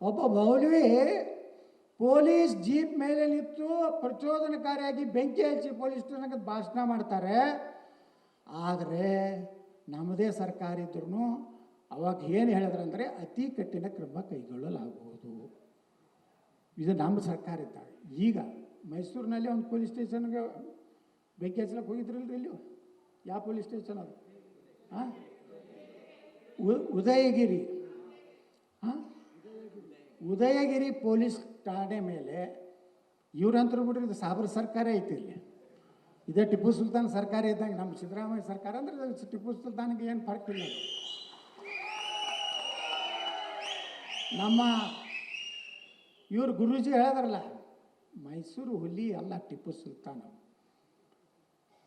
ಒಬ್ಬ maulvi police jeep ಮೇಲೆ ನಿಂತು ಪ್ರಚೋದನಕಾರಿಯಾಗಿ ಬೆಂಕಿ ಹಚ್ಚಿ ಪೊಲೀಸ್ ಸ್ಟೇಷನ್ಗೆ ಭಾಷಣ ಮಾಡ್ತಾರೆ. ಆದರೆ ನಮ್ಮದೇ ಸರ್ಕಾರ ಇದ್ರೂ ಅವಾಗ ಏನು ಹೇಳಿದ್ರಂದರೆ ಅತಿ ಕಠಿಣ ಕ್ರಮ ಕೈಗೊಳ್ಳಲಾಗುವುದು. ಇದು ನಮ್ಮ ಸರ್ಕಾರ ಇದ್ದಾಗ ಈಗ ಮೈಸೂರಿನಲ್ಲಿ ಒಂದು ಪೊಲೀಸ್ ಸ್ಟೇಷನ್ಗೆ ಬೆಂಕಿ ಹಚ್ಚಲಕ್ಕೆ ಹೋಗಿದ್ರಲ್ರಿ ಇಲ್ಲಿ ಯಾವ ಪೊಲೀಸ್ ಸ್ಟೇಷನ್ ಅದು? ಹಾಂ ಉದಯಗಿರಿ. ಉದಯಗಿರಿ ಪೊಲೀಸ್ ಠಾಣೆ ಮೇಲೆ ಇವ್ರಂತರೂ ಬಿಡ್ರಿ ಇದು ಸಾಬ್ರ ಸರ್ಕಾರ ಐತಿ ಇಲ್ಲಿ. ಇದೇ ಟಿಪ್ಪು ಸುಲ್ತಾನ್ ಸರ್ಕಾರ ಇದ್ದಂಗೆ ನಮ್ಮ ಸಿದ್ದರಾಮಯ್ಯ ಸರ್ಕಾರ ಅಂದ್ರೆ ಟಿಪ್ಪು ಸುಲ್ತಾನ್ಗೆ ಏನು ಫರ್ಕ್ ಇಲ್ಲ ನಮ್ಮ ಇವರು ಗುರೂಜಿ ಹೇಳಿದ್ರಲ್ಲ, ಮೈಸೂರು ಹುಲಿ ಅಲ್ಲ ಟಿಪ್ಪು ಸುಲ್ತಾನ್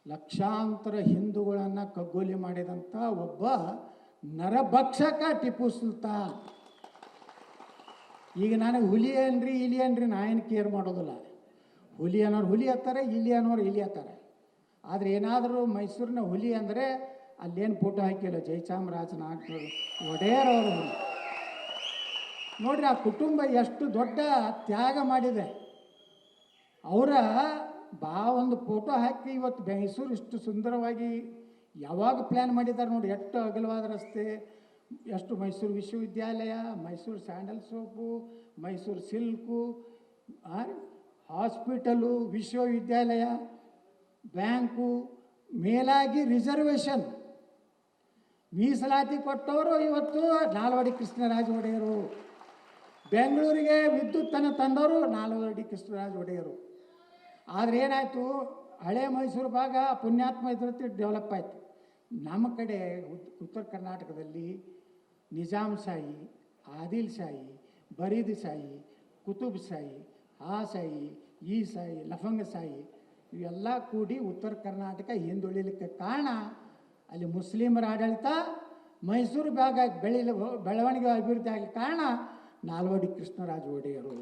ಲಕ್ಷಾಂತರ ಹಿಂದೂಗಳನ್ನು ಕಗ್ಗೋಲಿ ಮಾಡಿದಂಥ ಒಬ್ಬ ನರಭಕ್ಷಕ ಟಿಪ್ಪು ಸುಲ್ತಾನ್. ಈಗ ನನಗೆ ಹುಲಿ ಏನ್ರಿ, ಇಲಿ ಏನ್ರಿ, ನಾ ಏನು ಕೇರ್ ಮಾಡೋದಿಲ್ಲ. ಹುಲಿ ಅನ್ನೋರು ಹುಲಿ ಹತ್ತಾರೆ, ಇಲಿ ಅನ್ನೋರು ಇಲಿ ಹತ್ತಾರೆ. ಆದರೆ ಏನಾದರೂ ಮೈಸೂರಿನ ಹುಲಿ ಅಂದರೆ ಅಲ್ಲೇನು ಫೋಟೋ ಹಾಕಿಲ್ಲ ಜಯಚಾಮರಾಜನ ಒಡೆಯರ್ ಅವರು ಹುಲಿ. ನೋಡ್ರಿ ಆ ಕುಟುಂಬ ಎಷ್ಟು ದೊಡ್ಡ ತ್ಯಾಗ ಮಾಡಿದೆ. ಅವರ ಬಾ ಒಂದು ಫೋಟೋ ಹಾಕಿ ಇವತ್ತು ಮೈಸೂರು ಇಷ್ಟು ಸುಂದರವಾಗಿ ಯಾವಾಗ ಪ್ಲ್ಯಾನ್ ಮಾಡಿದ್ದಾರೆ ನೋಡಿ ಎಷ್ಟು ಅಗಲವಾದ ರಸ್ತೆ ಎಷ್ಟು ಮೈಸೂರು ವಿಶ್ವವಿದ್ಯಾಲಯ, Mysuru sandal soap, Mysuru silk hospital, ವಿಶ್ವವಿದ್ಯಾಲಯ, ಬ್ಯಾಂಕು, ಮೇಲಾಗಿ ರಿಸರ್ವೇಷನ್. ಮೀಸಲಾತಿ ಕೊಟ್ಟವರು ಇವತ್ತು ನಾಲ್ವಡಿ ಕೃಷ್ಣರಾಜ ಒಡೆಯರು ಬೆಂಗಳೂರಿಗೆ ವಿದ್ಯುತ್ತನ್ನು ತಂದವರು ನಾಲ್ವಡಿ ಕೃಷ್ಣರಾಜ ಒಡೆಯರು ಆದರೆ ಏನಾಯಿತು? ಹಳೆ ಮೈಸೂರು ಭಾಗ ಪುಣ್ಯಾತ್ಮ ಇದ್ರತಿ ಡೆವಲಪ್ ಆಯಿತು. ನಮ್ಮ ಕಡೆ ಉತ್- ಉತ್ತರ ಕರ್ನಾಟಕದಲ್ಲಿ ನಿಜಾಮ್ ಶಾಹಿ ಆದಿಲ್ ಶಾಹಿ ಬರೀದ್ ಶಾಹಿ ಕುತುಬ್ ಶಾಹಿ ಆ ಶಾಹಿ ಈ ಶಾಹಿ ಲಫಂಗ ಶಾಹಿ ಇವೆಲ್ಲ ಕೂಡಿ ಉತ್ತರ ಕರ್ನಾಟಕ ಹಿಂದುಳಿಲಿಕ್ಕೆ ಕಾರಣ ಅಲ್ಲಿ ಮುಸ್ಲಿಮರ ಆಡಳಿತ, ಮೈಸೂರು ಭಾಗ ಬೆಳಿ ಬೆಳವಣಿಗೆ ಅಭಿವೃದ್ಧಿ ಆಗಲಿ ಕಾರಣ ನಾಲ್ವಡಿ ಕೃಷ್ಣರಾಜ ಒಡೆಯರು.